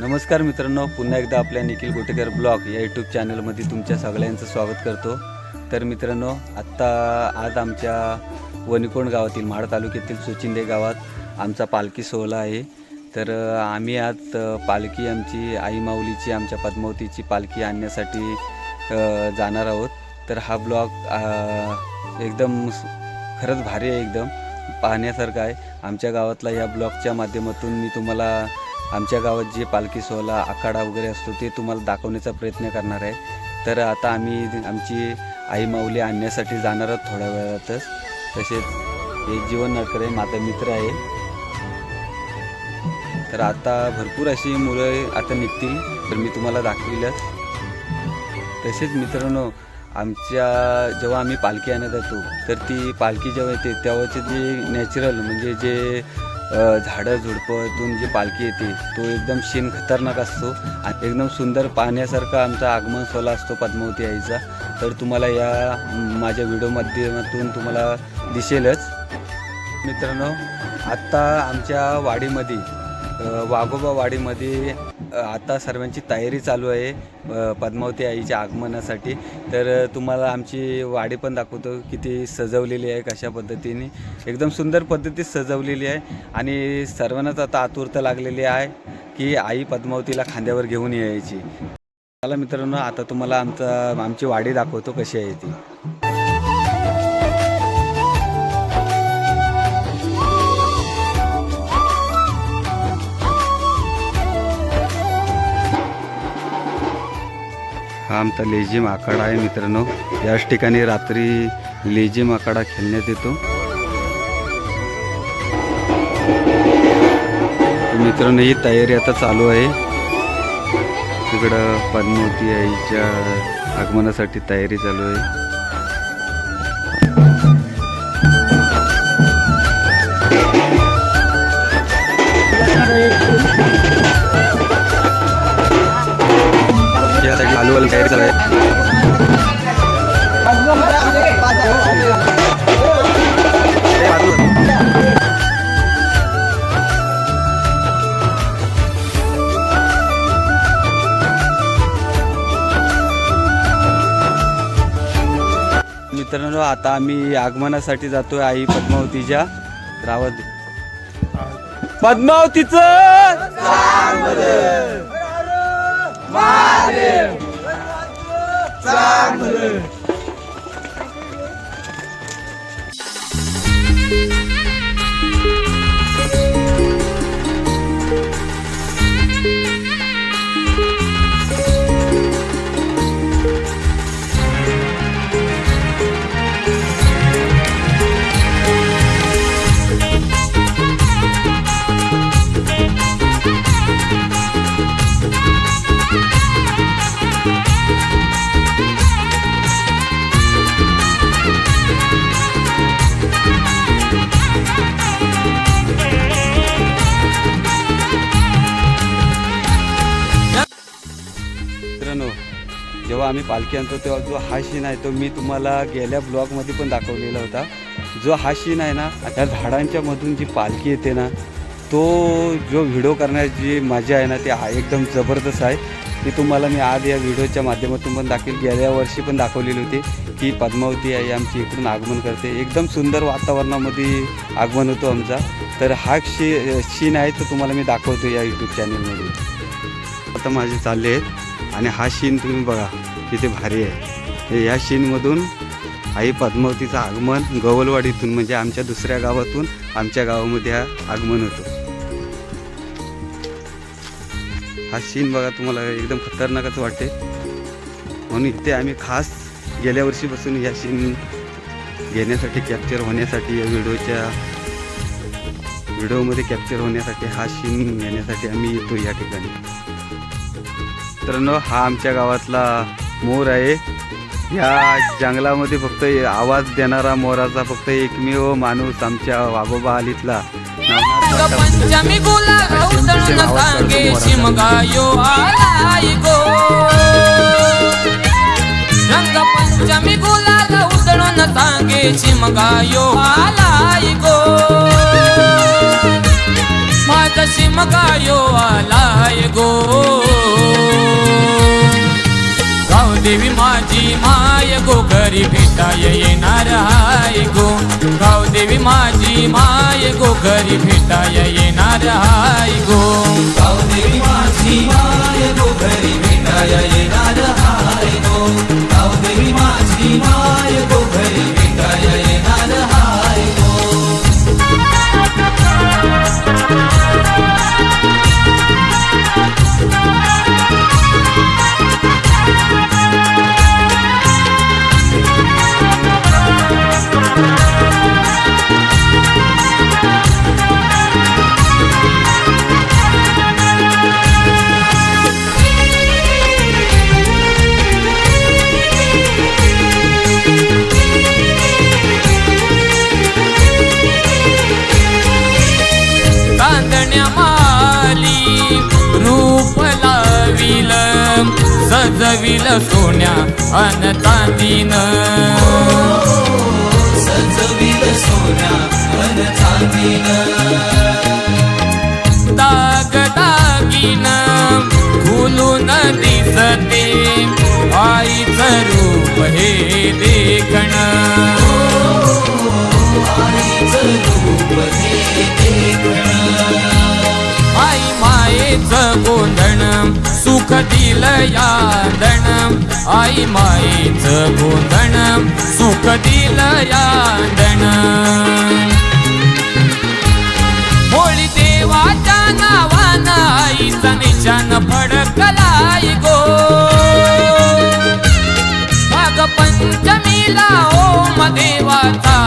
नमस्कार मित्रांनो पुन्हा एकदा आपल्या निखिल गोटेकर ब्लॉग या यूट्यूब चॅनलमध्ये तुमच्या सगळ्यांचं स्वागत करतो. तर मित्रांनो आत्ता आज आमच्या वनिकोंड गावातील माड तालुक्यातील सुचिंदे गावात आमचा पालखी सोहळा आहे. तर आम्ही आज पालखी आमची आई माऊलीची आमच्या पद्मावतीची पालखी आणण्यासाठी जाणार आहोत. तर हा ब्लॉग एकदम खरंच भारी आहे एकदम. पाहण्यासारखा आहे. आमच्या गावातला या ब्लॉगच्या माध्यमातून मी तुम्हाला आमच्या गावात जे पालखी सोहळा आखाडा वगैरे असतो ते तुम्हाला दाखवण्याचा प्रयत्न करणार आहे. तर आता आम्ही आमची आई माऊली आणण्यासाठी जाणार आहोत थोड्या वेळातच. तसेच हे जीवन नडकरे माझा मित्र आहे. तर आता भरपूर अशी मुलं आता निघतील तर मी तुम्हाला दाखविलंच. तसेच मित्रांनो आमच्या जेव्हा आम्ही पालखी आणत जातो तर ती पालखी जेव्हा येते तेव्हाचे जे नॅचरल म्हणजे जे झाडं झुडपं जी पालखी येते तो एकदम शेण खतरनाक असतो. आणि एकदम सुंदर पाहण्यासारखा आमचा आगमन सोहळा असतो पद्मावती आईचा. तर तुम्हाला या माझ्या व्हिडिओ माध्यमातून तुम्हाला दिसेलच. मित्रांनो आत्ता आमच्या वाडीमध्ये वाघोबा वाडीमध्ये आता सर्वांची तयारी चालू आहे पद्मावती आईच्या आगमनासाठी. तर तुम्हाला आमची वाडी पण दाखवतो किती सजवलेली आहे कशा पद्धतीने. एकदम सुंदर पद्धतीत सजवलेली आहे आणि सर्वांनाच आता आतुरता लागलेली आहे की आई पद्मावतीला खांद्यावर घेऊन यायची. चला मित्रांनो आता तुम्हाला आमचा आमची वाडी दाखवतो कशी आहे ती. हा आमचा लेझिम आखाडा आहे मित्रांनो. याच ठिकाणी रात्री लेझिम आखाडा खेळण्यात येतो. मित्रांनो ही तयारी आता चालू आहे. तिकडं पद्मावती आईच्या आगमनासाठी तयारी चालू आहे. यासाठी चालू वाली तयारी चालू आहे. मित्रांनो आता आम्ही आगमनासाठी जातोय आई पद्मावतीच्या रावत. पद्मावतीचं! मित्रांनो जेव्हा आम्ही पालखी आणतो तेव्हा जो हा शीन आहे तो मी तुम्हाला गेल्या ब्लॉगमध्ये पण दाखवलेला होता. जो हा शीन आहे ना त्या झाडांच्या मधून जी पालखी येते ना तो जो व्हिडिओ करण्याची मजा आहे ना ती एकदम जबरदस्त आहे. ती तुम्हाला मी आज या व्हिडिओच्या माध्यमातून पण दाखवेल. गेल्या वर्षी पण दाखवलेली होती. की पद्मावती आई आमची इकडून आगमन करते. एकदम सुंदर वातावरणामध्ये आगमन होतो आमचा. तर हा शी शीन आहे तो तुम्हाला मी दाखवतो या यूट्यूब चॅनलमध्ये आता माझे चालले आहेत. आणि हा शीन तुम्ही बघा किती भारी आहे. या शीनमधून आई पद्मावतीचं आगमन गवलवाडीतून म्हणजे आमच्या दुसऱ्या गावातून आमच्या गावामध्ये हा आगमन होतो. हा शीन बघा तुम्हाला एकदम खतरनाकच वाटते म्हणून इथे आम्ही खास गेल्या वर्षीपासून या शीन घेण्यासाठी कॅप्चर होण्यासाठी या व्हिडिओच्या व्हिडिओमध्ये कॅप्चर होण्यासाठी हा शीन घेण्यासाठी आम्ही येतो या ठिकाणी. मित्रांनो हा आमच्या गावातला मोर आहे. या जंगलामध्ये फक्त आवाज देणारा मोराचा फक्त एकमेव माणूस आमच्या वाघोबा आलीतला नावनाथ मोठा बंधू. पंचमी गुलाब उधळून सांगे शिमगायो आलाई गो. रंग पंचमी गुलाल उधळून सांगे शिमगायो आलाई गो. माझ शिमगायो आलाय घरी भेटाय येणार हाय गो. गावदेवी माझी माय गो घरी भेटाय येणार हाय गो. गावदेवी माझी माय गो घरी भेटाया येणार हाय सजविल सोन्या अन तांदीन सजविल सोन्या अन चांदीन दाग दागिन खुलून दिसते. आईचं रूप हे दिलं आई माईच गोंधण सुख दिलं यादण होळी देवाच्या नावानं आईचा निशान फडकलाय गो. भाग पंचमीला ओम देवाचा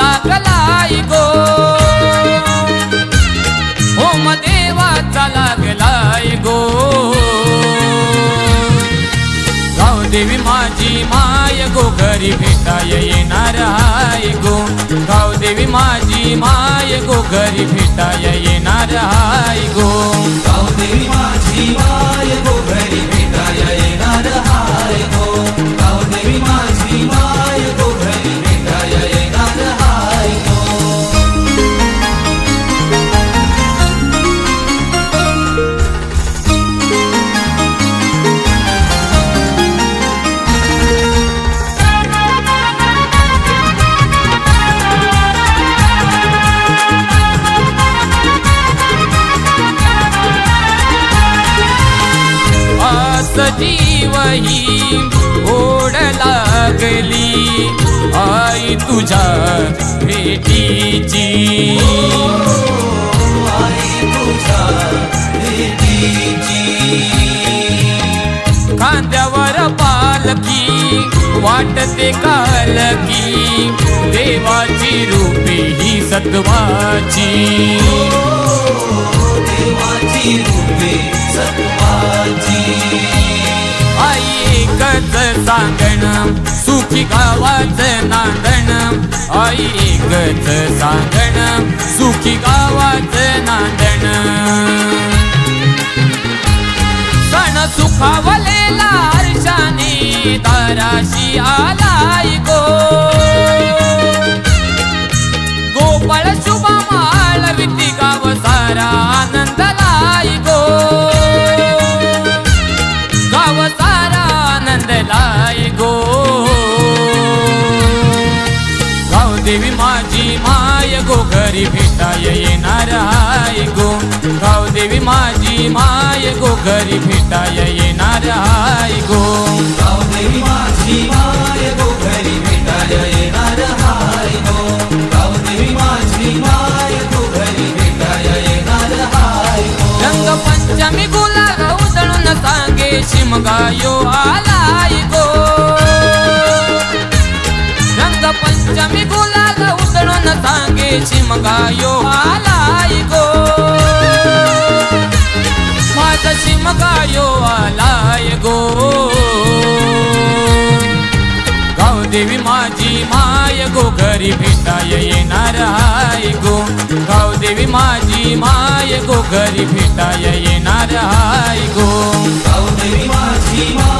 लागलाय गो. ओम देवाचा लागलाय गो. माझी माय गो घरी भेटाय येणार हाय गो। गावदेवी माझी माय गो घरी भेटाय येणार हाय गो। गावदेवी माझी माय गो लागली आई तुझ्या भेटीची. खांद्यावर पालकी वाटते कालकी देवाची रूपे ही सत्वाची देवाची रूपे सत्वाची. आई एकच सांगण सुखी गावाचं नांदण आई एकच सांगण सुखी गावाचं नांदण सण सुखावलेला हर्षाने दाराशी आलाय गो माझी माय गो घरी भेटाय येणार हाय गो. गावदेवी माझी माय गो घरी भेटाया येणार हाय गो. गावदेवी माझी माय गो घरी भेटाया येणार हाय गो. उधळून सांगे शिमगायो आलाय गो. उधळून सांगे शिमगायो आलाय घरी भेटाय येणार हाय गो. गावदेवी माझी माय गो घरी भेटाय येणार हाय गो. गावदेवी माझी माय